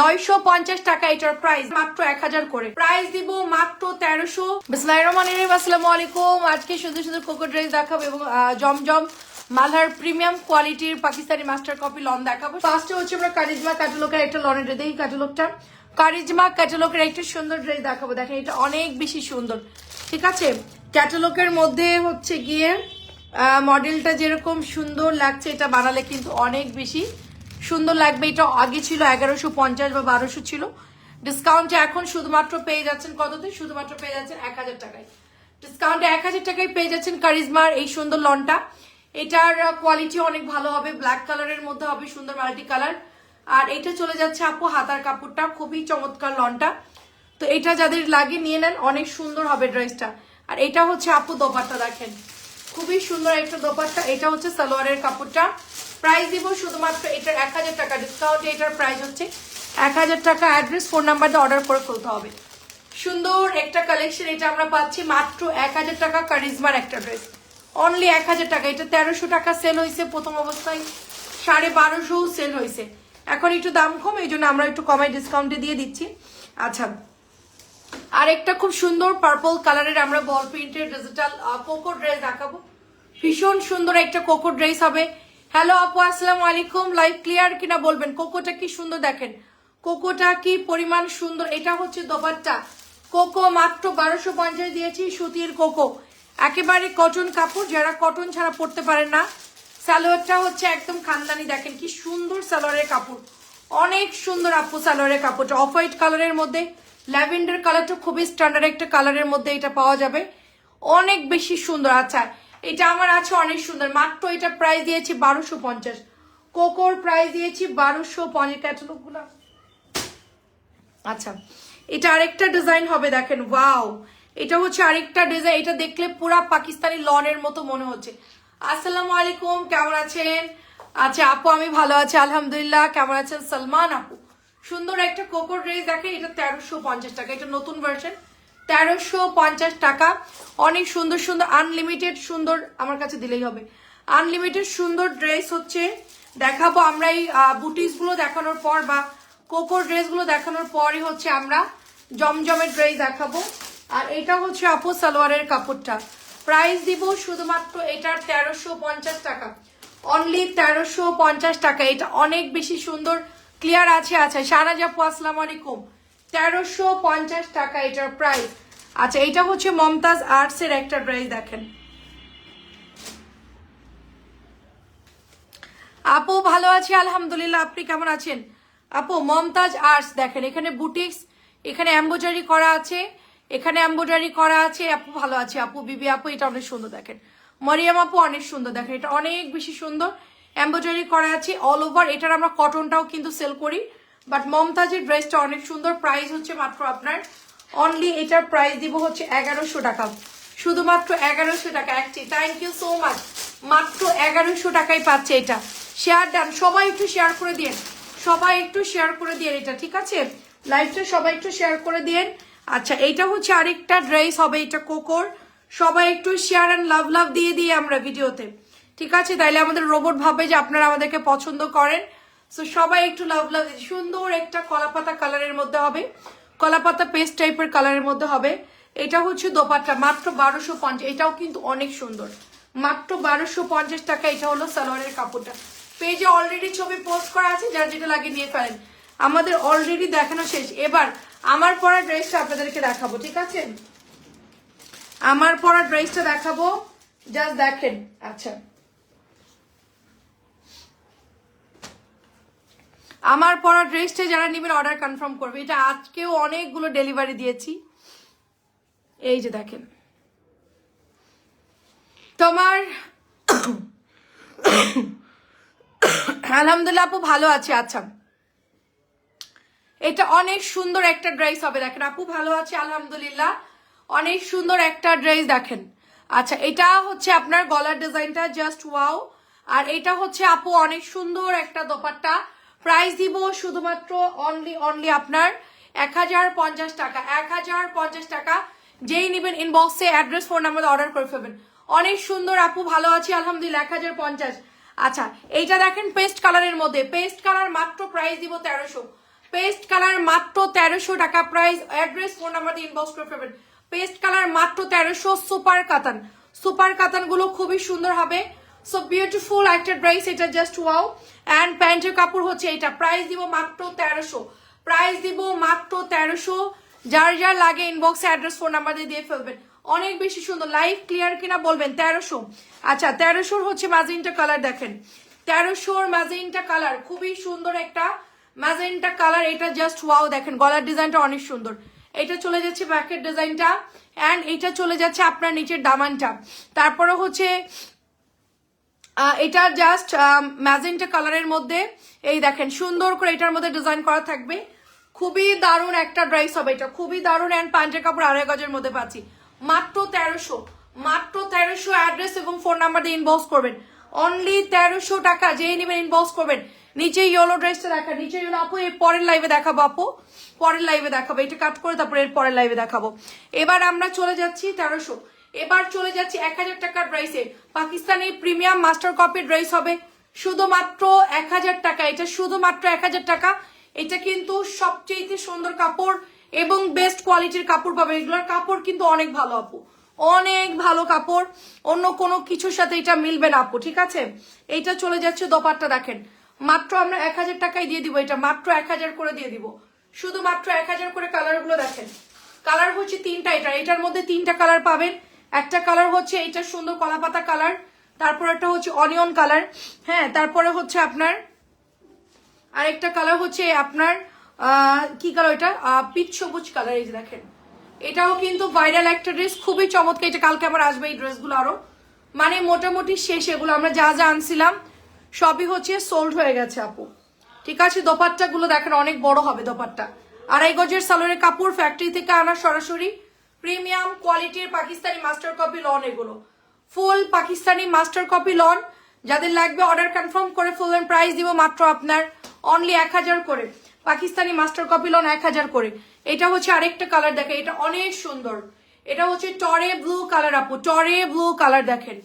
নয়শো পঞ্চাশ টাকা এটার মাত্র এক হাজার করে। মাত্র তেরোশো। আসসালামু আলাইকুম। আজকে শুধু শুধু কোকো ড্রেস এবং জমজম মালহার প্রিমিয়াম কোয়ালিটির পাকিস্তানি মাস্টার কপি লন দেখাবো। ফার্স্টে হচ্ছে আমরা কারিজমা একটা কারিজমা একটা সুন্দর ড্রেস দেখাবো। দেখেন, এটা অনেক বেশি সুন্দর। ঠিক আছে? ক্যাটালগের মধ্যে হচ্ছে গিয়ে মডেলটা যেরকম সুন্দর লাগছে, এটা বানালে কিন্তু অনেক বেশি সুন্দর লাগবে, এটা আগে ছিল এগারোশো পঞ্চাশ বা বারোশো ছিল। ডিসকাউন্টে এখন শুধুমাত্র পেয়ে যাচ্ছেন কততে? শুধুমাত্র পেয়ে যাচ্ছেন এক হাজার টাকায়। ডিসকাউন্টে এক হাজার টাকায় পেয়ে যাচ্ছেন কারিজমার এই সুন্দর লনটা। এটার কোয়ালিটি অনেক ভালো হবে ব্ল্যাক কালারের মধ্যে হবে সুন্দর মাল্টি কালার আর এটা চলে যাচ্ছে আপু হাতার কাপড়টা, খুবই চমৎকার লনটা। তো এটা যাদের লাগে নিয়ে নেন, অনেক সুন্দর হবে ড্রেসটা। আর এটা হচ্ছে আপু দোপাট্টা দেখেন। খুবই সুন্দর একটা দোপাট্টা, এটা হচ্ছে সালোয়ারের কাপড়টা। প্রাইস দিব শুধুমাত্র এটার এক হাজার টাকা ডিসকাউন্ট এটার প্রাইস হচ্ছে এক হাজার টাকা অ্যাড্রেস ফোন নাম্বার দিয়ে অর্ডার করে ফেলতে হবে। সুন্দর একটা কালেকশন এটা আমরা পাচ্ছি, মাত্র এক হাজার টাকা কারিজমার একটা ড্রেস অনলি এক হাজার টাকা, এটা তেরোশো টাকা সেল হয়েছে প্রথম অবস্থায়, সাড়ে বারোশো সেল হয়েছে। এখন একটু দাম কম, এই জন্য আমরা একটু কমাই ডিসকাউন্টে দিয়ে দিচ্ছি। আচ্ছা আর একটা খুব সুন্দর পার্পল কালারের আমরা বল প্রিন্টের ডিজিটাল কোকো ড্রেস দেখাবো। ভীষণ সুন্দর একটা কোকো ড্রেস হবে। হ্যালো আপু আসসালামু আলাইকুম লাইভ ক্লিয়ার কিনা বলবেন? কোকোটা কি সুন্দর দেখেন। কোকোটা কি পরিমাণ সুন্দর? এটা হচ্ছে দোপাট্টা। কোকো মাত্র বারোশো পঞ্চাশ দিয়েছি, সুতির কোকো একেবারে কটন কাপড়, যারা কটন ছাড়া পরতে পারেন না। সালোয়ারটা হচ্ছে একদম খানদানি, দেখেন কি সুন্দর সালোয়ারের কাপড়। অনেক সুন্দর আপু সালোয়ারের কাপড়টা। অফ হোয়াইট কালারের মধ্যে ল্যাভেন্ডার কালারটা খুবই স্ট্যান্ডার্ড একটা কালারের মধ্যে এটা পাওয়া যাবে। অনেক বেশি সুন্দর। আচ্ছা এটা আমার আছে অনেক সুন্দর। মাত্র এটা প্রাইস দিয়েছি বারোশো পঞ্চাশ। কোকোর প্রাইস দিয়েছি বারোশো ক্যাটালগুলো আচ্ছা এটা আরেকটা ডিজাইন হবে দেখেন ওয়াও এটা হচ্ছে আরেকটা ডিজাইন এটা দেখলে পুরা পাকিস্তানি লনের মতো মনে হচ্ছে। আসসালামু আলাইকুম, কেমন আছেন? আচ্ছা আপু, আমি ভালো আছি, আলহামদুলিল্লাহ। কেমন আছেন? সালমান আপু। সুন্দর একটা কোকোর ড্রেস দেখেন, এটা তেরোশো পঞ্চাশ টাকা। এটা নতুন ভার্সন তেরোশো পঞ্চাশ টাকা। অনেক সুন্দর সুন্দর আনলিমিটেড সুন্দর আমার কাছে দিলেই হবে। আনলিমিটেড সুন্দর ড্রেস হচ্ছে, দেখাবো আমরা এই বুটিসগুলো দেখানোর পর বা কোকো ড্রেসগুলো দেখানোর পরই হচ্ছে আমরা জমজমের ড্রেস দেখাবো। আর এটা হচ্ছে আপু সালোয়ারের কাপড়টা। প্রাইস দিব শুধুমাত্র এটার তেরোশো পঞ্চাশ টাকা। অনলি তেরোশো পঞ্চাশ টাকা। এটা অনেক বেশি সুন্দর। ক্লিয়ার আছে আচ্ছা সারা জাপু আসসালাম আলাইকুম তেরোশো পঞ্চাশ টাকা এটার প্রাইস আচ্ছা এটা হচ্ছে মমতাজ আর্টসের একটা ড্রেস, দেখেন। আপু, ভালো আছি, আলহামদুলিল্লাহ। আপনি কেমন আছেন? আপু, মমতাজ আর্টস, দেখেন, এখানে বুটিক্স, এখানে এম্বোজারি করা আছে, এখানে এম্বোজারি করা আছে। আপু, ভালো আছে। আপু, বিবি আপু, এটা অনেক সুন্দর, দেখেন। মরিয়াম আপু, অনেক সুন্দর, দেখেন, এটা অনেক বেশি সুন্দর। এম্বোজারি করা আছে অল ওভার এটার আমরা কটনটাও কিন্তু সেল করি বাট মমতাজের ড্রেসটা অনেক সুন্দর। প্রাইস হচ্ছে মাত্র আপনার অনলি এটার প্রাইস দিব হচ্ছে এগারোশো টাকা। শুধুমাত্র এগারোশো টাকা, একটি। থ্যাংক ইউ সো মাচ মাত্র এগারোশো টাকায় পাচ্ছে এটা। শেয়ার ডান সবাই একটু শেয়ার করে দিন সবাই একটু শেয়ার করে দিন এটা, ঠিক আছে? লাইভটা সবাই একটু শেয়ার করে দিন আচ্ছা এইটা হচ্ছে আরেকটা ড্রেস হবে এটা কোকোর। সবাই একটু শেয়ার অ্যান্ড লাভ লাভ দিয়ে দিয়ে আমরা ভিডিওতে। ঠিক আছে? তাইলে আমাদের রোবট ভাবে যে আপনারা আমাদেরকে পছন্দ করেন। সো সবাই একটু লাভ লাভ সুন্দর একটা কলাপাতা কালারের মধ্যে হবে। কলাপাতা পেস্ট টাইপের কালারের মধ্যে হবে। এটা হচ্ছে দোপাট্টা, মাত্র বারোশো পঞ্চাশ, এটাও কিন্তু অনেক সুন্দর। মাত্র বারোশো পঞ্চাশ টাকা, এটা হলো সালোয়ারের কাপড়টা। পেজে অলরেডি ছবি পোস্ট করা আছে, যার যেটা লাগে নিয়ে ফেলেন। আমাদের অলরেডি দেখানো শেষ। এবার আমার পরা ড্রেসটা আপনাদেরকে দেখাবো, ঠিক আছে? আমার পরা ড্রেসটা দেখাবো। জাস্ট দেখেন আচ্ছা। আমার পরা ড্রেসটা যারা নেবেন অর্ডার কনফার্ম করবে। এটা আজকেও অনেকগুলো ডেলিভারি দিয়েছি। এই যে দেখেন। তোমার আলহামদুলিল্লাহ আপু ভালো আছে আচ্ছা। এটা অনেক সুন্দর একটা ড্রেস হবে, দেখেন। আপু ভালো আছে, আলহামদুলিল্লাহ। অনেক সুন্দর একটা ড্রেস দেখেন। আচ্ছা এটা হচ্ছে আপনার গলার ডিজাইনটা জাস্ট ওয়াও আর এটা হচ্ছে আপু অনেক সুন্দর একটা দোপাট্টা। প্রাইস দিব শুধুমাত্র অনলি অনলি আপনার এক হাজার পঞ্চাশ টাকা, এক হাজার পঞ্চাশ টাকা। যেই নেবেন ইনবক্সে অ্যাড্রেস ফোন নাম্বার অর্ডার করে ফেলবেন। অনেক সুন্দর আপু, ভালো আছি, আলহামদুলিল্লাহ, এক হাজার পঞ্চাশ। আচ্ছা এইটা দেখেন পেস্ট কালারের মধ্যে। পেস্ট কালার মাত্র প্রাইস দিব তেরোশো। পেস্ট কালার মাত্র তেরোশো টাকা প্রাইস অ্যাড্রেস ফোন নাম্বার দিয়ে ইনবক্স করে ফেলবেন। পেস্ট কালার মাত্র তেরোশো সুপার কাতান। সুপার কাতানগুলো খুবই সুন্দর হবে। সো বিউটিফুল একটা ড্রেস এটা জাস্ট ওয়াও অ্যান্ড প্যান্টের কাপড় হচ্ছে এটা। প্রাইস দিব মাত্র তেরোশো। প্রাইস দিব মাত্র তেরোশো। যার যার লাগে ইনবক্সে অ্যাড্রেস ফোন নাম্বার দিয়ে দিয়ে ফেলবেন। অনেক বেশি সুন্দর। লাইভ ক্লিয়ার কিনা বলবেন, তেরোশো। আচ্ছা তেরোশোর হচ্ছে ম্যাজিনটা কালার দেখেন। তেরোশোর ম্যাজিনটা কালার খুবই সুন্দর একটা ম্যাজেন্টা কালার এটা জাস্ট ওয়াও দেখেন। গলার ডিজাইনটা অনেক সুন্দর। এটা চলে যাচ্ছে ব্যাকের ডিজাইনটা অ্যান্ড এটা চলে যাচ্ছে আপনার নিচের দামানটা। তারপরে হচ্ছে এটা জাস্ট ম্যাজেন্টা কালারের মধ্যে, এই দেখেন, সুন্দর করে এটার মধ্যে ডিজাইন করা থাকবে। খুবই দারুণ একটা ড্রেস হবে এটা। খুবই দারুণ অ্যান্ড প্যান্টের কাপড় আড়াই গজের মধ্যে পাচ্ছি। মাত্র তেরোশো। মাত্র তেরোশো অ্যাড্রেস এবং ফোন নাম্বার দিয়ে ইনবক্স করবেন। অনলি তেরোশো টাকা যেই নেবেন ইনবক্স করবেন। নিচে ইয়েলো ড্রেসটা দেখা নিচে ইয়েলো আপু, এর পরের লাইভে দেখাবো, আপু। পরের লাইভে দেখাবো। এটা কাট করে তারপরে এর পরের লাইভে দেখাবো। এবার আমরা চলে যাচ্ছি তেরোশো। এবার চলে যাচ্ছি এক হাজার টাকার ড্রেসে Pakistani premium master copy dress হবে। শুধুমাত্র এক হাজার টাকা। এটা শুধুমাত্র এক হাজার টাকা। এটা কিন্তু সবচেয়ে সুন্দর কাপড় এবং বেস্ট কোয়ালিটির কাপড় পাবে। এগুলোর কাপড় কিন্তু অনেক ভালো, আপু। অনেক ভালো কাপড়। অন্য কোনো কিছুর সাথে এটা মিলবে না, আপু। ঠিক আছে? এইটা চলে যাচ্ছে দোপাট্টা, দেখেন। মাত্র আমরা এক হাজার টাকায় দিয়ে দিব এটা। মাত্র এক হাজার করে দিয়ে দিব। শুধুমাত্র এক হাজার করে কালারগুলো দেখেন। কালার হচ্ছে তিনটা এটা। এটার মধ্যে তিনটা কালার পাবেন। একটা কালার হচ্ছে এইটা সুন্দর কলাপাতা কালার তারপর একটা হচ্ছে অনিয়ন কালার হ্যাঁ তারপরে হচ্ছে আপনার আরেকটা কালার হচ্ছে আপনার কি কালার এটা? পিচ সবুজ কালার এই যে দেখেন। এটাও কিন্তু ভাইরাল একটা ড্রেস খুবই চমৎকার, এটা কালকে আমার আসবে এই ড্রেসগুলো আরও। মানে মোটামুটি শেষ এগুলো, আমরা যা যা আনছিলাম, সবই হচ্ছে সোল্ড হয়ে গেছে, আপু। ঠিক আছে দোপাট্টা গুলো দেখেন অনেক বড় হবে দোপাট্টা। আড়াই গজের সালোয়ারের কাপড় ফ্যাক্টরি থেকে আনা সরাসরি প্রিমিয়াম কোয়ালিটির পাকিস্তানি মাস্টার কপি লন এগুলো। Full Pakistani master copy lawn, যাদের লাগবে অর্ডার কনফার্ম করে ফুল এন্ড প্রাইস দিব মাত্র আপনার অনলি এক হাজার করে। পাকিস্তানি মাস্টার কপি লন এক হাজার করে। এটা হচ্ছে আরেকটা কালার দেখেন, এটা অনেক সুন্দর। এটা হচ্ছে টরে ব্লু কালার আপু, টরে ব্লু কালার দেখেন।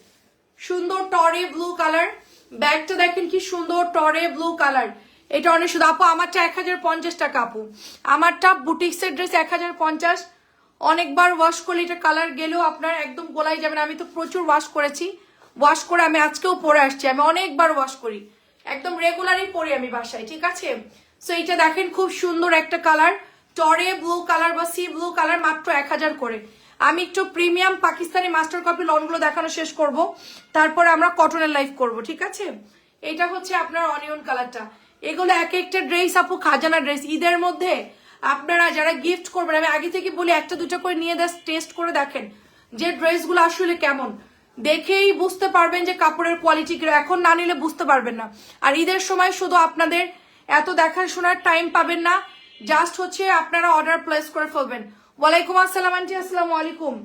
সুন্দর টরে ব্লু কালার ব্যাগটা দেখেন কি সুন্দর টরে ব্লু কালার এটা অনেক সুন্দর। আপু, আমারটা এক হাজার পঞ্চাশ টাকা আপু। আমারটা বুটিক্সের ড্রেস এক হাজার পঞ্চাশ। অনেকবার ওয়াশ করলে এটা কালার গেলেও আপনার একদম গোলাই যাবে না। আমি তো প্রচুর ওয়াশ করেছি। ওয়াশ করে আমি আজকেও পরে আসছি। আমি অনেকবার ওয়াশ করি। একদম রেগুলারই পরি আমি বাসায়, ঠিক আছে? সো এটা দেখেন খুব সুন্দর একটা কালার টরে ব্লু কালার বা সি ব্লু কালার মাত্র এক হাজার করে। আমি একটু প্রিমিয়াম পাকিস্তানি মাস্টার কপি লনগুলো দেখানো শেষ করব। তারপরে আমরা কটনের লাইফ করব, ঠিক আছে? এটা হচ্ছে আপনার অনিয়ন কালারটা এগুলো এক একটা ড্রেস আপু, খাজানা ড্রেস ঈদের মধ্যে আপনারা যারা গিফট করবেন, আমি আগে থেকে বলি, একটা, দুটো করে নিয়ে দেশ টেস্ট করে দেখেন যে ড্রেসগুলো আসলে কেমন। দেখেই বুঝতে পারবেন যে কাপড়ের কোয়ালিটি কি এখন না নিলে বুঝতে পারবেন না। আর ঈদের সময় শুধু আপনাদের এত দেখাশোনার টাইম পাবেন না জাস্ট হচ্ছে আপনারা অর্ডার প্লেস করে ফেলবেন। ওয়ালাইকুম আসসালাম, আন্টি, আসসালামু আলাইকুম।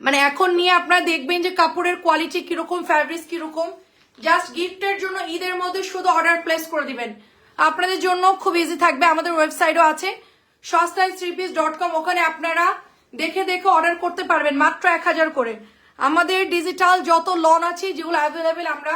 মানে এখন নিয়ে আপনারা দেখবেন যে কাপড়ের কোয়ালিটি কীরকম ফ্যাব্রিক্স কীরকম। জাস্ট গিফটের জন্য ঈদের মধ্যে শুধু অর্ডার প্লেস করে দিবেন। আপনাদের জন্য খুব ইজি থাকবে, আমাদের ওয়েবসাইটও আছে, সস্তায় থ্রি পিস ডট কম ওখানে আপনারা দেখে দেখে অর্ডার করতে পারবেন, মাত্র এক হাজার করে। আমাদের ডিজিটাল যত লন আছে, যেগুলো অ্যাভেলেবেল আমরা,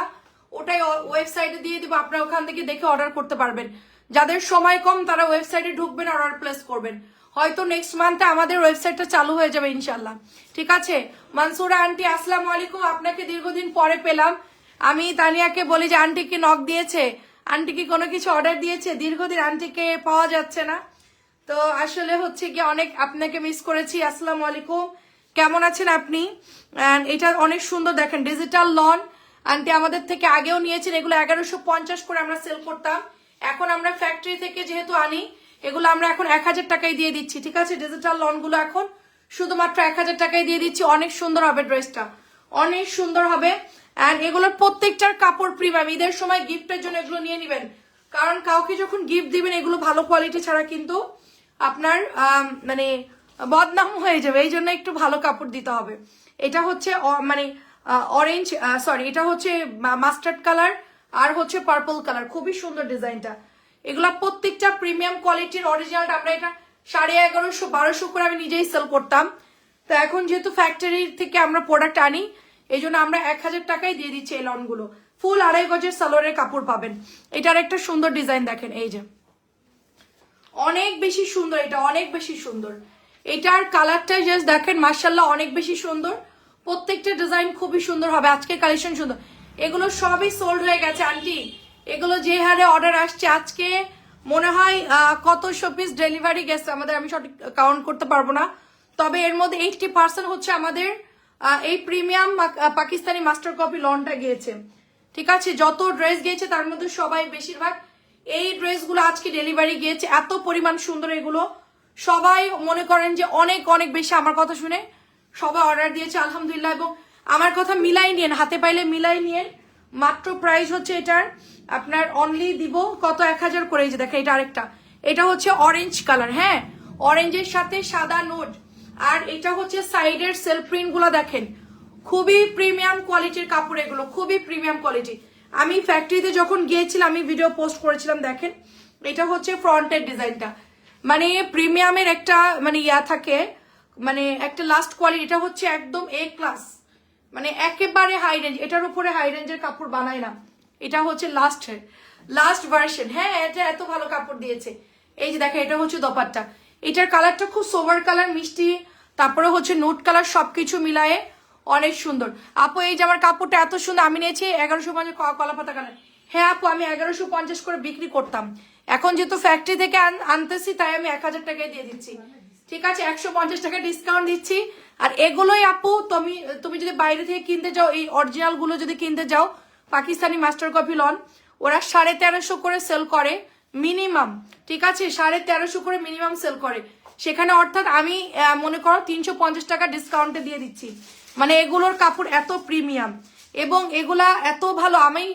ওটাই ওয়েবসাইটে দিয়ে দিব, আপনারা ওখান থেকে দেখে অর্ডার করতে পারবেন। যাদের সময় কম, তারা ওয়েবসাইটে ঢুকবেন অর্ডার প্লেস করবেন। হয়তো নেক্সট মান্থে আমাদের ওয়েবসাইটটা চালু হয়ে যাবে ইনশাল্লাহ ঠিক আছে? মানসুরা আন্টি, আসসালামু আলাইকুম, আপনাকে দীর্ঘদিন পরে পেলাম। আমি তানিয়াকে বলি যে আন্টি কি নক দিয়েছে। আন্টি কি কোনো কিছু অর্ডার দিয়েছে? দীর্ঘদিন আন্টিকে পাওয়া যাচ্ছে না। তো আসলে হচ্ছে কি অনেক আপনাকে মিস করেছি। আসসালামু আলাইকুম। কেমন আছেন আপনি? এটা অনেক সুন্দর দেখেন। ডিজিটাল লন আন্টি আমাদের থেকে আগেও নিয়েছেন। এগুলো এগারোশো পঞ্চাশ করে আমরা সেল করতাম। এখন আমরা ফ্যাক্টরি থেকে যেহেতু আনি, এগুলো আমরা এখন এক হাজার টাকায় দিয়ে দিচ্ছি। ঠিক আছে? ডিজিটাল লনগুলো এখন শুধুমাত্র এক হাজার টাকায় দিয়ে দিচ্ছি। অনেক সুন্দর হবে ড্রেসটা অনেক সুন্দর হবে। অ্যান্ড এগুলোর প্রত্যেকটার কাপড় প্রিমিয়াম ঈদের সময় গিফটের জন্য এগুলো নিয়ে নেবেন। কারণ কাউকে যখন গিফট দিবেন, এগুলো ভালো কোয়ালিটি ছাড়া কিন্তু আপনার মানে বদনাম হয়ে যাবে। এই জন্য একটু ভালো কাপড় দিতে হবে। এটা হচ্ছে মানে অরেঞ্জ সরি এটা হচ্ছে মাস্টার্ড কালার আর হচ্ছে পার্পল কালার খুবই সুন্দর ডিজাইনটা। এগুলা প্রত্যেকটা প্রিমিয়াম কোয়ালিটির অরিজিনাল আমরা এটা সাড়ে এগারোশো, বারোশো করে আমি নিজেই সেল করতাম। তো এখন যেহেতু ফ্যাক্টরি থেকে আমরা প্রোডাক্ট আনি এই জন্য আমরা এক হাজার টাকায় দিয়ে দিচ্ছি এই লনগুলো ফুল আড়াই গজের সালোয়ারের কাপড় পাবেন। এটার একটা সুন্দর ডিজাইন দেখেন, এই যে। অনেক বেশি সুন্দর এটা, অনেক বেশি সুন্দর। এটার কালারটা জাস্ট দেখেন মার্শাল্লাহ অনেক বেশি সুন্দর। প্রত্যেকটা ডিজাইন খুবই সুন্দর হবে, আজকের কালেকশন সুন্দর। এগুলো সবই সোল্ড হয়ে গেছে, আন্টি। এগুলো যে হারে অর্ডার আসছে, আজকে মনে হয় কত কতশো পিস ডেলিভারি গেছে আমাদের, আমি সঠিক কাউন্ট করতে পারব না। তবে এর মধ্যে এইটটি পার্সেন্ট হচ্ছে আমাদের এই প্রিমিয়াম পাকিস্তানি মাস্টার কপি লনটা গিয়েছে। ঠিক আছে? যত ড্রেস গিয়েছে, তার মধ্যে সবাই বেশিরভাগ এই ড্রেসগুলো আজকে ডেলিভারি গিয়েছে। এত পরিমাণ সুন্দর এগুলো। সবাই মনে করেন যে অনেক অনেক বেশি আমার কথা শুনে সবাই অর্ডার দিয়েছে, আলহামদুলিল্লাহ। এবং আমার কথা মিলাই নিয়েন, হাতে পাইলে মিলাই নিয়েন। মাত্র প্রাইস হচ্ছে এটার আপনার অনলি দিব কত? এক হাজার করে। দেখেন, এটা আরেকটা। এটা হচ্ছে অরেঞ্জ কালার হ্যাঁ? অরেঞ্জের সাথে সাদা নোট আর এটা হচ্ছে সাইডের সেলফ প্রিন্টগুলো দেখেন। খুবই প্রিমিয়াম কোয়ালিটির কাপড় এগুলো, খুবই প্রিমিয়াম কোয়ালিটি আমি ফ্যাক্টরিতে যখন গিয়েছিলাম, আমি ভিডিও পোস্ট করেছিলাম, দেখেন। এটা হচ্ছে ফ্রন্টের ডিজাইনটা। মানে প্রিমিয়ামের একটা মানে ইয়া থাকে মানে একটা লাস্ট কোয়ালিটি এটা হচ্ছে একদম এ ক্লাস মানে একেবারে হাই রেঞ্জ এটার উপরে হাই রেঞ্জের কাপড় বানায় না। এটা হচ্ছে লাস্ট লাস্ট ভার্সন হ্যাঁ এটা এত ভালো কাপড় দিয়েছে। এই যে দেখেন, এটা হচ্ছে দোপাট্টা। এটার কালারটা খুব সোভার কালার মিষ্টি, তারপরে হচ্ছে নোট কালার সবকিছু মিলায়ে অনেক সুন্দর। আপু, এই যে আমার কাপড়টা এত সুন্দর, আমি নিয়েছি এগারোশো পঞ্চাশ কলা পাতা কালার হ্যাঁ আপু, আমি এগারোশো পঞ্চাশ করে বিক্রি করতাম। এখন যেহেতু ফ্যাক্টরি থেকে আন- আনতেছি, তাই আমি এক হাজার টাকায় দিয়ে দিচ্ছি। ঠিক আছে, একশো পঞ্চাশ টাকা ডিসকাউন্ট দিচ্ছি। আর এগুলোই আপু, তুমি তুমি যদি বাইরে থেকে কিনতে যাও, এই অরিজিনালগুলো যদি কিনতে যাও, পাকিস্তানি মাস্টার কপি লন, ওরা সাড়ে তেরোশো করে সেল করে। মিনিমাম, ঠিক আছে? সাড়ে তেরোশো করে মিনিমাম সেল করে। সেখানে অর্থাৎ আমি মনে করো তিনশো পঞ্চাশ টাকা ডিসকাউন্টে দিয়ে দিচ্ছি। মানে এগুলোর কাপড় এত প্রিমিয়াম এবং এগুলা এত ভালো। আমি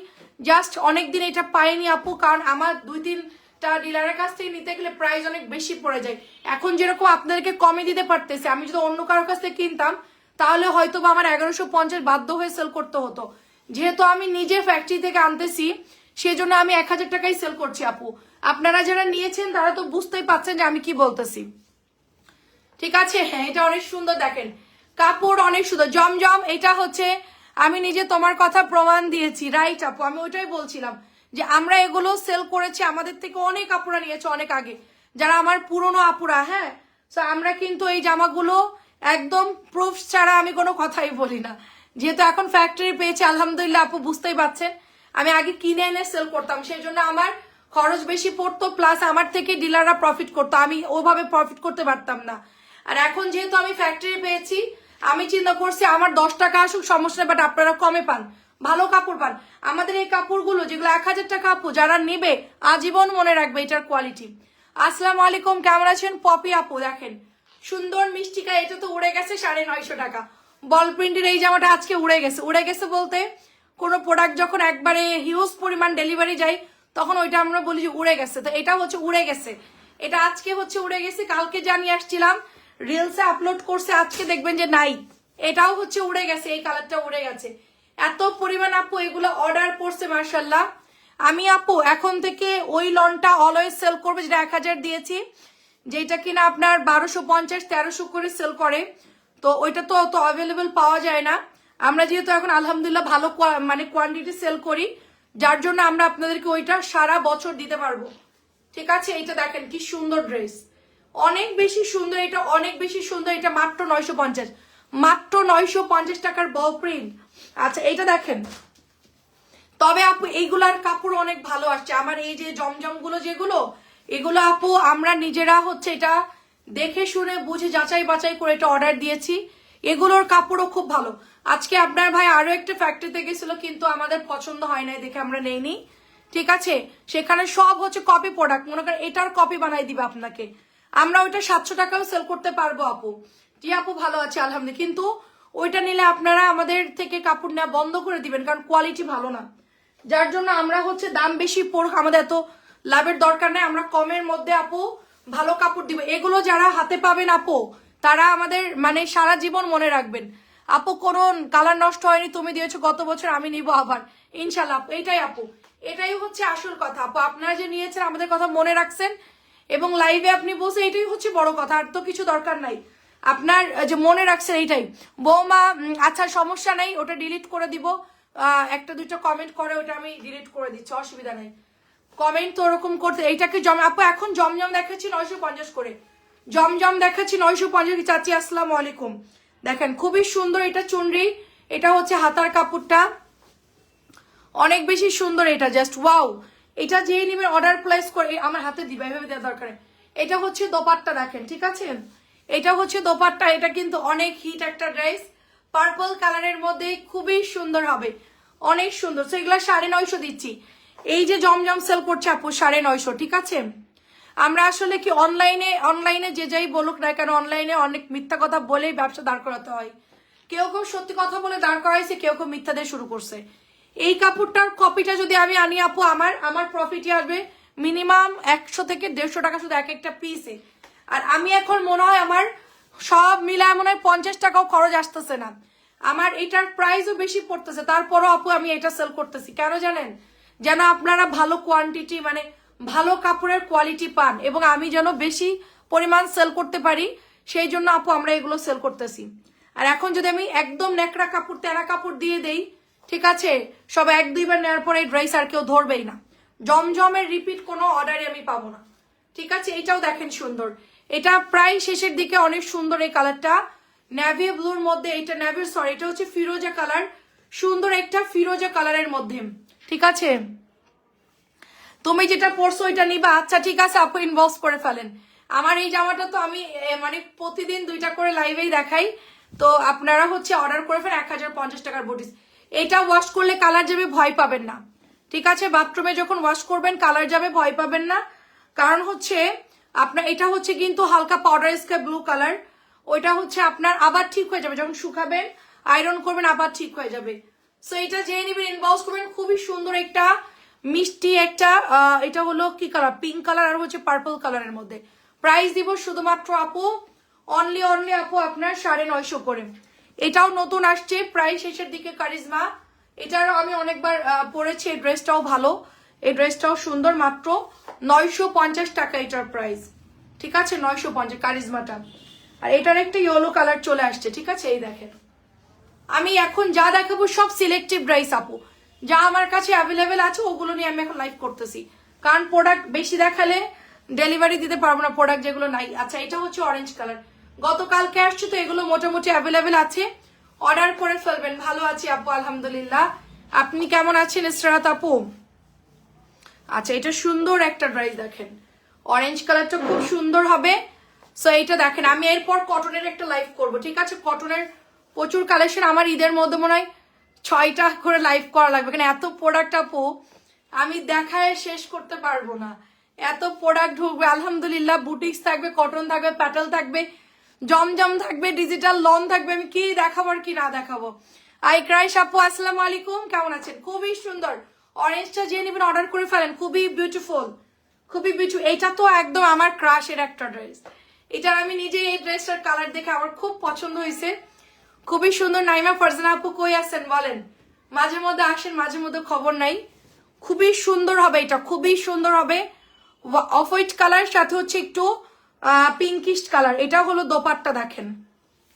জাস্ট অনেকদিন এটা পাইনি আপু, কারণ আমার দুই তিনটা ডিলারের কাছ থেকে নিতে গেলে প্রাইস অনেক বেশি পড়ে যায়। এখন যেরকম আপনাদেরকে কমে দিতে পারতেছে, আমি যদি অন্য কারোর কাছ থেকে কিনতাম, তাহলে হয়তো বা আমার এগারোশো পঞ্চাশ বাধ্য হয়ে সেল করতে হতো। যেহেতু আমি নিজে ফ্যাক্টরি থেকে আনতেছি সেজন্য আমি এক হাজার টাকাই সেল করছি, আপু। আপনারা যারা নিয়েছেন, তারা তো বুঝতেই পাচ্ছেন যে আমি কি বলতেছি। ঠিক আছে? হ্যাঁ এটা অনেক সুন্দর দেখেন। কাপড় অনেক সুন্দর। জমজম, এটা হচ্ছে, আমি নিজে তোমার কথা প্রমাণ দিয়েছি। রাইট আপু? আমি ওইটাই বলছিলাম যে আমরা এগুলো সেল করেছি, আমাদের থেকে অনেক আপুরা নিয়েছে অনেক আগে। যারা আমার পুরনো আপুরা হ্যাঁ? তো আমরা কিন্তু এই জামাগুলো একদম প্রুফ ছাড়া আমি কোনো কথাই বলি না। যেহেতু এখন ফ্যাক্টরি পেয়েছি, আলহামদুলিল্লাহ আপু, বুঝতেই পারছেন। আমি আগে কিনে এনে সেল করতাম সেই জন্য আমার খরচ বেশি পড়তো প্লাস আমার থেকে ডিলাররা প্রফিট করতো। আমি ওভাবে প্রফিট করতে পারতাম না। আর এখন যেহেতু আমি ফ্যাক্টরি পেয়েছি, আমি চিন্তা করছি আমার দশ টাকা আসুক, সমস্যা বাট আপনারা কমে পান, ভালো কাপড় পান। আমাদের এই কাপড়গুলো, যেগুলো এক হাজার টাকা আপু, যারা নেবে, আজীবন মনে রাখবে এটার কোয়ালিটি আসসালামু আলাইকুম, কেমন আছেন? পপি আপু, দেখেন, সুন্দর মিষ্টিকা এটা তো উড়ে গেছে সাড়ে নয়শো টাকা। বল প্রিন্টের এই জামাটা আজকে উড়ে গেছে। উড়ে গেছে বলতে কোনো প্রোডাক্ট যখন একবারে হিউজ পরিমাণ ডেলিভারি যায়, তখন ওইটা আমরা বলি যে উড়ে গেছে। তো এটা হচ্ছে উড়ে গেছে। এটা আজকে হচ্ছে উড়ে গেছে, কালকে জানিয়ে আসছিলাম রিলসে আপলোড করছে আজকে দেখবেন যে নাই। এটাও হচ্ছে উড়ে গেছে, এই কালারটা উড়ে গেছে। এত পরিমাণ আপু এগুলো অর্ডার করছে মার্শাল্লাহ আমি আপু এখন থেকে ওই লনটা অলওয়েজ সেল করবে, যেটা এক হাজার দিয়েছি, যেটা কিনা আপনার বারোশো পঞ্চাশ, তেরোশো করে সেল করে। তো ওইটা তো অত অ্যাভেলেবেল পাওয়া যায় না। আমরা যেহেতু এখন, আলহামদুলিল্লাহ, ভালো মানে কোয়ান্টিটি সেল করি, যার জন্য আমরা আপনাদেরকে ওইটা সারা বছর দিতে পারব। ঠিক আছে? এইটা দেখেন, কি সুন্দর ড্রেস অনেক বেশি সুন্দর, এটা অনেক বেশি সুন্দর, এটা মাত্র নয়শো পঞ্চাশ। মাত্র নয়শো পঞ্চাশ টাকার বল প্রিন্ট আচ্ছা এইটা দেখেন। তবে আপু, এইগুলার কাপড় অনেক ভালো আসছে। আমার এই যে জমজমগুলো যেগুলো, এগুলো আপু, আমরা নিজেরা হচ্ছে এটা দেখে শুনে বুঝে যাচাই বাছাই করে এটা অর্ডার দিয়েছি। এগুলোর কাপড়ও খুব ভালো। আজকে আপনার ভাই আরও একটা ফ্যাক্টরিতে গেছিল, কিন্তু আমাদের পছন্দ হয় নাই দেখে আমরা নেইনি। ঠিক আছে? সেখানে সব হচ্ছে কপি প্রোডাক্ট মনে করেন এটার কপি বানাই দিবে আপনাকে। আমরা ওইটা সাতশো টাকাও সেল করতে পারব আপু। জি আপু, ভালো আছে, আলহামদুলিল্লাহ। কিন্তু ওইটা নিলে আপনারা আমাদের থেকে কাপড় নেওয়া বন্ধ করে দিবেন, কারণ কোয়ালিটি ভালো না। যার জন্য আমরা হচ্ছে দাম বেশি পড়ুক আমাদের এত লাভের দরকার নেই। আমরা কমের মধ্যে আপু ভালো কাপড় দিব। এগুলো যারা হাতে পাবেন আপু, তারা আমাদের মানে সারা জীবন মনে রাখবেন। আপু কোনো কালার নষ্ট হয়নি, তুমি দিয়েছ গত বছর, আমি নিব আবার। ইনশাল্লাহ আপু এইটাই আপু। এটাই হচ্ছে আসল কথা আপু। আপনারা যে নিয়েছেন, আমাদের কথা মনে রাখছেন এবং লাইভে আপনি বসে, এটাই হচ্ছে বড় কথা, আর তো কিছু দরকার নাই। আপনার যে মনে রাখছেন, এইটাই। বৌমা আচ্ছা সমস্যা নেই, ওটা ডিলিট করে দিব। একটা দুইটা কমেন্ট করে, ওটা আমি ডিলিট করে দিচ্ছি, অসুবিধা নেই। কমেন্ট তো ওরকম করতে, এইটাকে জম, আপু, এখন জমজম দেখাচ্ছি নয়শো পঞ্চাশ করে। জমজম দেখাচ্ছি নয়শো পঞ্চাশ, চাচি, আসসালামু আলাইকুম। দেখেন, খুবই সুন্দর এটা চুনরি। এটা হচ্ছে হাতার কাপড়টা। অনেক বেশি সুন্দর এটা জাস্ট ওয়াও এটা যে নিবে অর্ডার প্লেস করে আমার হাতে দিবা, এভাবে দেওয়া দরকার এটা হচ্ছে দোপাট্টা, দেখেন, ঠিক আছে? এটা হচ্ছে দোপাট্টা, এটা কিন্তু অনেক হিট একটা ড্রেস পার্পল কালারের মধ্যে খুবই সুন্দর হবে। অনেক সুন্দর। এগুলো সাড়ে নয়শো দিচ্ছি। এই যে জমজম সেল করছে আপু, সাড়ে নয়শো, ঠিক আছে? আমরা আসলে কি অনলাইনে অনলাইনে যে যাই বলুক না কেন অনলাইনে অনেক মিথ্যা কথা বলেই ব্যবসা দাঁড় করাতে হয়। কেউ কেউ সত্যি কথা বলে দাঁড় করাইছে, কেউ কেউ মিথ্যা দিয়ে শুরু করছে। এই কাপড়টার কপিটা যদি আমি আনি আপু, আমার আমার প্রফিটই আসবে মিনিমাম একশো থেকে দেড়শো টাকা শুধু এক একটা পিসে আর আমি এখন মনে হয় আমার সব মিলায় মনে হয় পঞ্চাশ টাকাও খরচ আসতেছে না। আমার এটার প্রাইসও বেশি পড়তেছে, তারপরও আপু আমি এটা সেল করতেছি। কেন জানেন? যেন আপনারা ভালো কোয়ান্টিটি মানে ভালো কাপড়ের কোয়ালিটি পান এবং আমি যেন বেশি পরিমাণ সেল করতে পারি, সেই জন্য আপু আমরা এগুলো সেল করতেছি। আর এখন যদি আমি একদম ন্যাকড়া কাপড়, তেরা কাপড় দিয়ে দেই, ঠিক আছে? সব এক দুইবার নেওয়ার পরে ড্রেস আর কেউ ধরবেই না। জমজমের রিপিট কোনো অর্ডারই আমি পাবো না। ঠিক আছে? এটাও দেখেন সুন্দর। এটা প্রায় শেষের দিকে অনেক সুন্দর এই কালারটা ন্যাভি ব্লুর মধ্যে এটা ন্যাভির সরি এটা হচ্ছে ফিরোজা কালার সুন্দর একটা ফিরোজা কালারের মধ্যে। ঠিক আছে? তুমি যেটা পরছো এটা নিবা। আচ্ছা ঠিক আছে, আপু ইনভলভ করে ফেলেন। আমার এই জামাটা তো আমি মানে প্রতিদিন দুইটা করে লাইভেই দেখাই। তো আপনারা হচ্ছে অর্ডার করে ফেলেন এক হাজার পঞ্চাশ টাকার বডিস এটা ওয়াশ করলে কালার যাবে, ভয় পাবেন না। ঠিক আছে বাথরুমে যখন ওয়াশ করবেন কালার যাবে, ভয় পাবেন না। কারণ হচ্ছে, আপনার, এটা হচ্ছে কিন্তু হালকা পাউডার স্কাই ব্লু কালার ওইটা হচ্ছে আপনার আবার ঠিক হয়ে যাবে। যখন শুকাবেন আয়রন করবেন, আবার ঠিক হয়ে যাবে। সো এটা যে নিবেন ইনবক্স করবেন। খুবই সুন্দর একটা মিষ্টি একটা এটা হলো কি কালার পিঙ্ক কালার আর হচ্ছে পার্পল কালারের মধ্যে। প্রাইস দিব শুধুমাত্র আপু অনলি অনলি আপু আপনার সাড়ে নয়শো করে। এটাও নতুন আসছে প্রায় শেষের দিকে কারিজমা। এটার আমি অনেকবার পরেছি, এই ড্রেসটাও ভালো। এই ড্রেসটাও সুন্দর, মাত্র নয়শো পঞ্চাশ টাকা এটার প্রাইস ঠিক আছে, নয়শো পঞ্চাশ কারিজমাটা। আর এটার একটা ইয়েলো কালার চলে আসছে, ঠিক আছে? এই দেখেন। আমি এখন যা দেখাবো সব সিলেক্টিভ রাইস আপু। যা আমার কাছে অ্যাভেলেবেল আছে, ওগুলো নিয়ে আমি এখন লাইভ করতেছি। কারণ প্রোডাক্ট বেশি দেখালে ডেলিভারি দিতে পারব না প্রোডাক্ট যেগুলো নাই। আচ্ছা এটা হচ্ছে অরেঞ্জ কালার গতকালকে আসছে তো, এগুলো মোটামুটি অ্যাভেলেবেল আছে। অর্ডার করে ফেলবেন। ভালো আছি আপু, আলহামদুলিল্লাহ। আপনি কেমন আছেন ইসরাত আপু? আচ্ছা এটা সুন্দর একটা ড্রেস দেখেন। অরেঞ্জ কালারটা খুব সুন্দর হবে। সো এটা দেখেন, আমি এরপর কটনের একটা লাইভ করব, ঠিক আছে? কটনের প্রচুর কালেকশন আমার ঈদের মধ্যে মনে হয় ছয়টা করে লাইভ করা লাগবে। কারণ এত প্রোডাক্ট আপু? আমি দেখায় শেষ করতে পারব না। এত প্রোডাক্ট ঢুকবে, আলহামদুলিল্লাহ বুটিক্স থাকবে কটন থাকবে প্যাটেল থাকবে, জমজম থাকবে ডিজিটাল লন থাকবে, আমি কি দেখাবো আর কি না দেখাবো? আই ক্রাইশ আপু আসসালামু আলাইকুম, কেমন আছেন? খুবই সুন্দর। অরেঞ্জটা যে নেবেন অর্ডার করে ফেলেন, খুবই বিউটিফুল খুবই বিউটিফুল এটা তো একদম আমার ক্রাশের একটা ড্রেস এটার আমি নিজে এই ড্রেসটার কালার দেখে আমার খুব পছন্দ হয়েছে। খুবই সুন্দর নাইমা ফারজানা আপু কই আছেন বলেন? মাঝে মধ্যে আসেন, মাঝে মধ্যে খবর নাই। খুবই সুন্দর হবে এটা, খুবই সুন্দর হবে। অফ হোয়াইট কালার, সাথে হচ্ছে একটু পিঙ্কিশ কালার। এটা হলো দোপাট্টা দেখেন।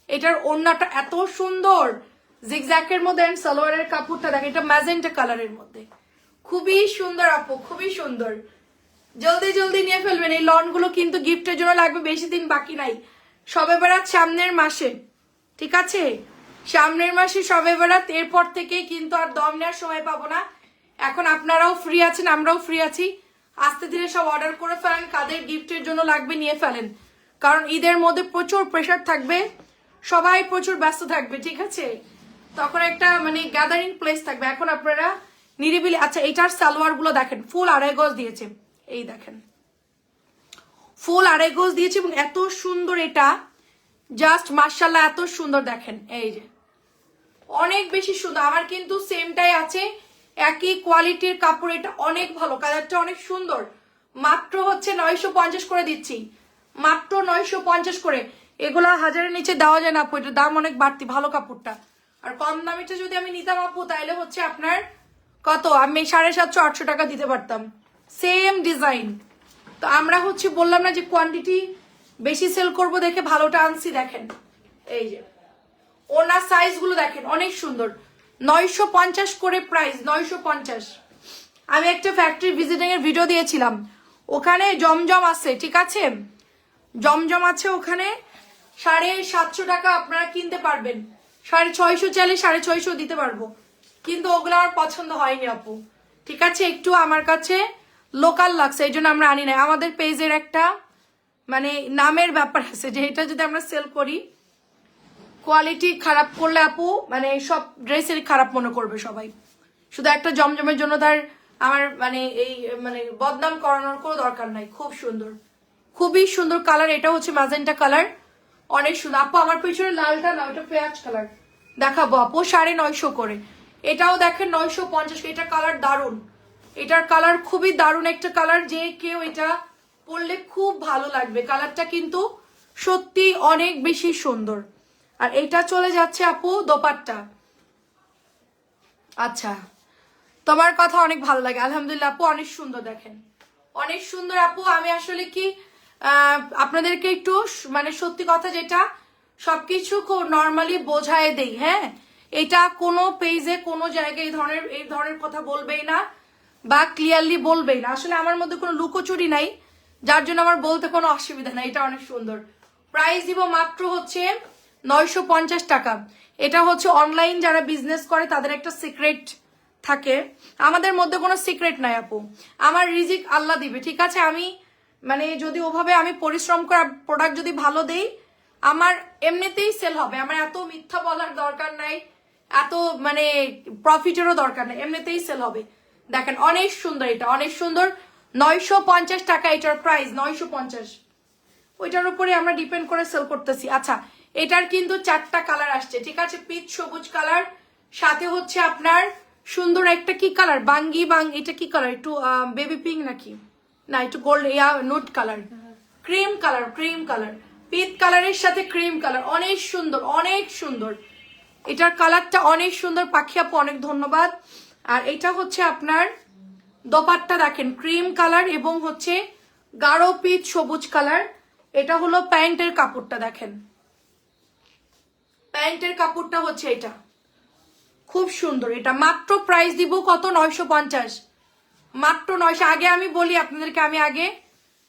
এটার ওড়নাটা এত সুন্দর। জিগজ্যাকের মধ্যে এন্ড সালোয়ারের কাপড়টা দেখেন, এটা ম্যাজেন্টা কালারের মধ্যে। খুবই সুন্দর আপু, খুবই সুন্দর। জলদি জলদি নিয়ে ফেলবেন। এই লনগুলো কিন্তু গিফটের জন্য লাগবে, বেশি দিন বাকি নাই। সবে বেড়াত সামনের মাসে। ঠিক আছে? সামনের মাসে সবে বেড়াত এরপর থেকে কিন্তু আর দম নেওয়ার সময় পাবো না। এখন আপনারাও ফ্রি আছেন, আমরাও ফ্রি আছি। আস্তে ধীরে সব অর্ডার করে ফেলেন, কাদের গিফটের জন্য লাগবে নিয়ে ফেলেন। কারণ ঈদের মধ্যে প্রচুর প্রেশার থাকবে, সবাই প্রচুর ব্যস্ত থাকবে, ঠিক আছে? তখন একটা মানে গ্যাদারিং প্লেস থাকবে। এখন আপনারা নিরিবিলি আচ্ছা এটার সালোয়ারগুলো দেখেন, ফুল আড়াই গজ দিয়েছে। এই দেখেন। ফুল আড়াই গজ দিয়েছে এবং এত সুন্দর এটা। জাস্ট মার্শাল্লাহ এত সুন্দর দেখেন, এই যে। অনেক বেশি সুন্দর, আমার কিন্তু সেমটাই আছে। একই কোয়ালিটির কাপড়, এটা অনেক ভালো কালারটা অনেক সুন্দর। মাত্র হচ্ছে নয়শো পঞ্চাশ করে দিচ্ছি। মাত্র নয়শো পঞ্চাশ করে। এগুলো হাজারের নিচে দেওয়া যায় না আপু দাম অনেক বাড়তি, ভালো কাপড়টা। আর কম দামিটা যদি আমি নিতাম আপু, তাহলে হচ্ছে আপনার কত? আমি সাড়ে সাতশো, আটশো টাকা দিতে পারতাম। সেম ডিজাইন তো আমরা হচ্ছে বললাম না যে কোয়ান্টিটি বেশি সেল করব দেখে ভালোটা আনছি, দেখেন। এই যে। ওনার সাইজগুলো দেখেন, অনেক সুন্দর। নয়শো পঞ্চাশ করে প্রাইস নয়শো পঞ্চাশ। আমি একটা ফ্যাক্টরি ভিজিটিং এর ভিডিও দিয়েছিলাম। ওখানে জমজম আছে, ঠিক আছে? জমজম আছে ওখানে। সাড়ে সাতশো টাকা আপনারা কিনতে পারবেন। সাড়ে ছয়শো চাইলে সাড়ে ছয়শো দিতে পারব। কিন্তু ওগুলো আমার পছন্দ হয়নি আপু। ঠিক আছে? একটু আমার কাছে লোকাল লাগছে, এই জন্য আমরা আনি না আমাদের পেজের একটা মানে নামের ব্যাপার আছে, যে এটা যদি আমরা সেল করি কোয়ালিটি খারাপ করলে আপু মানে সব ড্রেসের খারাপ মনে করবে সবাই। শুধু একটা জমজমের জন্য তার আমার মানে এই মানে বদনাম করানোর কোনো দরকার নাই, খুব সুন্দর। খুবই সুন্দর কালার এটা হচ্ছে ম্যাজেন্টা কালার অনেক সুন্দর। আপু, আমার পিছনে লালটা না, ওটা পেঁয়াজ কালার দেখাবো আপু, সাড়ে নয়শো করে। এটাও দেখেন নয়শো পঞ্চাশ, এটা কালার দারুণ। এটার কালার খুবই দারুণ একটা কালার যে কেউ এটা পরলে খুব ভালো লাগবে। কালারটা কিন্তু সত্যি অনেক বেশি সুন্দর। আর এটা চলে যাচ্ছে আপু দোপাট্টা। আচ্ছা তোমার কথা অনেক ভালো লাগে। আলহামদুলিল্লাহ আপু অনেক সুন্দর দেখেন। অনেক সুন্দর আপু। আমি আসলে কি আপনাদেরকে একটু মানে সত্যি কথা যেটা, সবকিছু নর্মালি বোঝায় দেই হ্যাঁ? এটা কোনো পেজে কোনো জায়গায় এই ধরনের এই ধরনের কথা বলবেই না বা ক্লিয়ারলি বলবেই না। আসলে আমার মধ্যে কোনো লুকোচুরি নাই। যার জন্য আমার বলতে কোনো অসুবিধা নাই, এটা অনেক সুন্দর। প্রাইস দিব মাত্র হচ্ছে নয়শো পঞ্চাশ টাকা। এটা হচ্ছে অনলাইন যারা বিজনেস করে, তাদের একটা সিক্রেট থাকে। আমাদের মধ্যে কোনো সিক্রেট নাই আপু। আমার রিজিক আল্লাহ দিবে, ঠিক আছে? আমি মানে যদি ওভাবে আমি পরিশ্রম করা প্রোডাক্ট যদি ভালো দেই, আমার এমনিতেই সেল হবে। আমার এত মিথ্যা বলার দরকার নাই, এত মানে প্রফিটেরও দরকার নেই, এমনিতেই সেল হবে। দেখেন, অনেক সুন্দর এটা, অনেক সুন্দর। নয়শো পঞ্চাশ টাকা এটার প্রাইস নয়শো পঞ্চাশ। ওইটার উপরে আমরা ডিপেন্ড করে সেল করতেছি। আচ্ছা এটার কিন্তু চারটা কালার আসছে, ঠিক আছে? পিচ সবুজ কালার সাথে হচ্ছে আপনার সুন্দর একটা কি কালার বাঙ্গি, বাং এটা কি কালার একটু বেবি পিঙ্ক নাকি? না, একটু গোল্ড ইয়া note colour cream colour cream colour peach কালারের সাথে ক্রিম কালার অনেক সুন্দর অনেক সুন্দর। এটার কালারটা অনেক সুন্দর। পাখি আপু, অনেক ধন্যবাদ। আর এটা হচ্ছে আপনার দোপাট্টা দেখেন ক্রিম কালার এবং হচ্ছে গাঢ় পিচ সবুজ কালার এটা হলো প্যান্টের কাপড়টা দেখেন। প্যান্টের কাপড়টা হচ্ছে এটা। খুব সুন্দর। এটা মাত্র প্রাইস দিব কত? নয়শো পঞ্চাশ। মাত্র নয়শো। আগে আমি বলি আপনাদেরকে, আমি আগে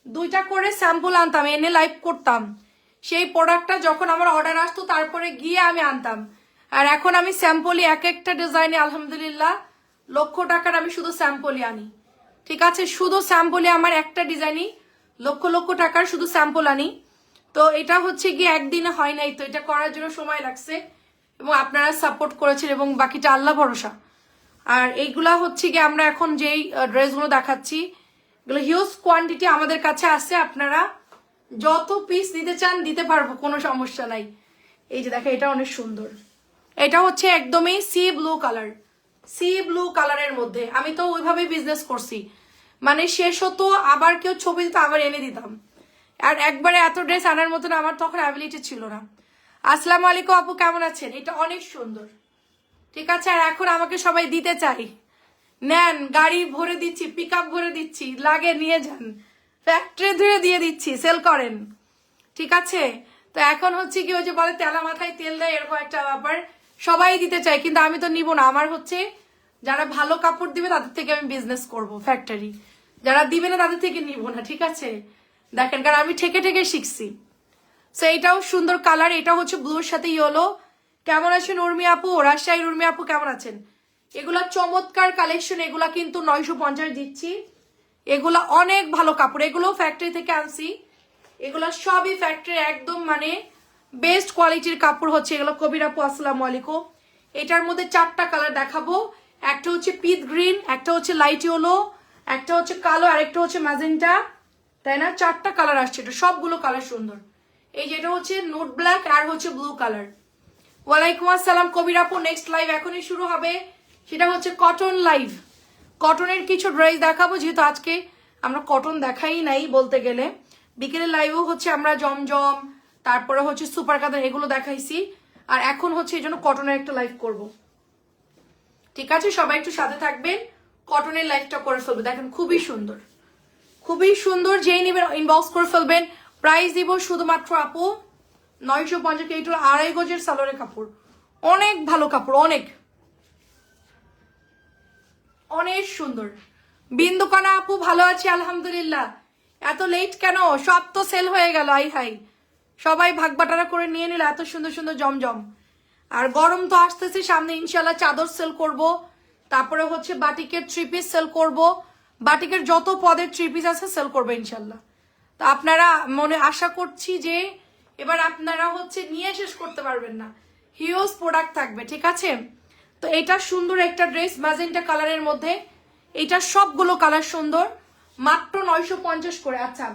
দুইটা করে স্যাম্পল আনতাম, এনে লাইভ করতাম। সেই প্রোডাক্টটা যখন আমার অর্ডার আসতো, তারপরে গিয়ে আমি আনতাম। আর এখন আমি স্যাম্পলই এক একটা ডিজাইনে আলহামদুলিল্লাহ লক্ষ টাকার আমি শুধু স্যাম্পলই আনি। ঠিক আছে? শুধু স্যাম্পলে আমার একটা ডিজাইনই, লক্ষ লক্ষ টাকার শুধু স্যাম্পল আনি। তো এটা হচ্ছে গিয়ে একদিনে হয় নাই, তো এটা করার জন্য সময় লাগছে এবং আপনারা সাপোর্ট করেছেন এবং বাকিটা আল্লাহ ভরসা। আর এইগুলা হচ্ছে গিয়ে আমরা এখন যেই ড্রেসগুলো দেখাচ্ছি, এগুলো হিউজ কোয়ান্টিটি আমাদের কাছে আছে, আপনারা যত পিস নিতে চান দিতে পারব, কোনো সমস্যা নাই। এই যে দেখো এটা অনেক সুন্দর। এটা হচ্ছে একদমই sea blue colour sea blue কালারের মধ্যে। আমি তো ওইভাবেই বিজনেস করছি। মানে শেষ হতো, আবার কেউ ছবি দিত, আবার এনে দিতাম। আর একবারে এত ড্রেস আনার মতন আমার তখন অ্যাবিলিটি ছিল না। আসসালামু আলাইকুম আপু, কেমন আছেন? এটা অনেক সুন্দর। ঠিক আছে, আর এখন আমাকে সবাই দিতে চাই। নেন, গাড়ি ভরে দিচ্ছি পিক ভরে দিচ্ছি, লাগে, নিয়ে যান। ফ্যাক্টরি ধরে দিয়ে দিচ্ছি সেল করেন। ঠিক আছে? তো এখন হচ্ছে কি ওই যে বলে, তেলা মাথায় তেল দেয়, এরকম একটা ব্যাপার। সবাই দিতে চায়, কিন্তু আমি তো নিব না। আমার হচ্ছে যারা ভালো কাপড় দিবে তাদের থেকে আমি বিজনেস করব ফ্যাক্টরি যারা দিবে না তাদের থেকে নিব না, ঠিক আছে? দেখেন, কারণ আমি ঠেকে ঠেকে শিখছি। সো এটাও সুন্দর কালার এটা হচ্ছে ব্লুর সাথে ইয়েলো কেমন আছেন উর্মি আপু? রাজশাহীর উর্মি আপু কেমন আছেন? এগুলা চমৎকার কালেকশন এগুলা কিন্তু নয়শো পঞ্চাশ দিচ্ছি। এগুলা অনেক ভালো কাপড় এগুলো ফ্যাক্টরি থেকে আনছি। এগুলা সবই ফ্যাক্টরি একদম মানে বেস্ট কোয়ালিটির কাপড় হচ্ছে এগুলো। কবির আপু, আসসালামু আলাইকুম। এটার মধ্যে চারটা কালার দেখাবো। একটা হচ্ছে পিট গ্রিন, একটা হচ্ছে লাইট ইয়েলো, একটা হচ্ছে কালো, আর একটা হচ্ছে ম্যাজেন্টা। তাই না? চারটা কালার আসছে এটা। সবগুলো কালার সুন্দর। এই যেটা হচ্ছে নোট ব্ল্যাক, আর হচ্ছে ব্লু কালার। ওয়ালাইকুম আসসালাম, কবির আপু। নেক্সট লাইভ এখনই শুরু হবে। সেটা হচ্ছে কটন লাইভ কটনের কিছু ড্রেস দেখাবো, যেহেতু আজকে আমরা কটন দেখাই নাই বলতে গেলে। বিকেলের লাইভও হচ্ছে আমরা জমজম তারপরে হচ্ছে সুপার কাতার এগুলো দেখাইছি। আর এখন হচ্ছে এই জন্য কটনের একটা লাইভ করব। ঠিক আছে? সবাই একটু সাথে থাকবেন। কটনের লাইভটা করে ফেলবে। দেখেন, খুবই সুন্দর। খুবই সুন্দর যেই নেবেন ইনবক্স করে ফেলবেন। প্রাইস দিব শুধুমাত্র আপু নয়শো পঞ্চাশ এইটা আড়াই গজের সালোয়ারের কাপড়। অনেক ভালো কাপড়, অনেক। অনেক সুন্দর। বিন্দুকণা আপু ভালো আছি, আলহামদুলিল্লাহ। এত লেট কেন? সব তো সেল হয়ে গেল, আই হাই। সবাই ভাগ বাটারা করে নিয়ে নিল, এত সুন্দর সুন্দর জমজম। আর গরম তো আসতেছে, সামনে ইনশাল্লাহ চাদর সেল করব। তারপরে হচ্ছে বাটিকের থ্রি পিস সেল করব। বাটিকের যত পদের থ্রি পিস আছে সেল করব ইনশাল্লাহ তো আপনারা মনে, আশা করছি যে এবার আপনারা হচ্ছে নিয়ে শেষ করতে পারবেন না। হিউজ প্রোডাক্ট থাকবে, ঠিক আছে? তো এটা সুন্দর একটা ড্রেস ম্যাজেন্টা কালারের মধ্যে। এটা সবগুলো কালার সুন্দর। মাত্র নয়শো পঞ্চাশ করে আচ্ছা।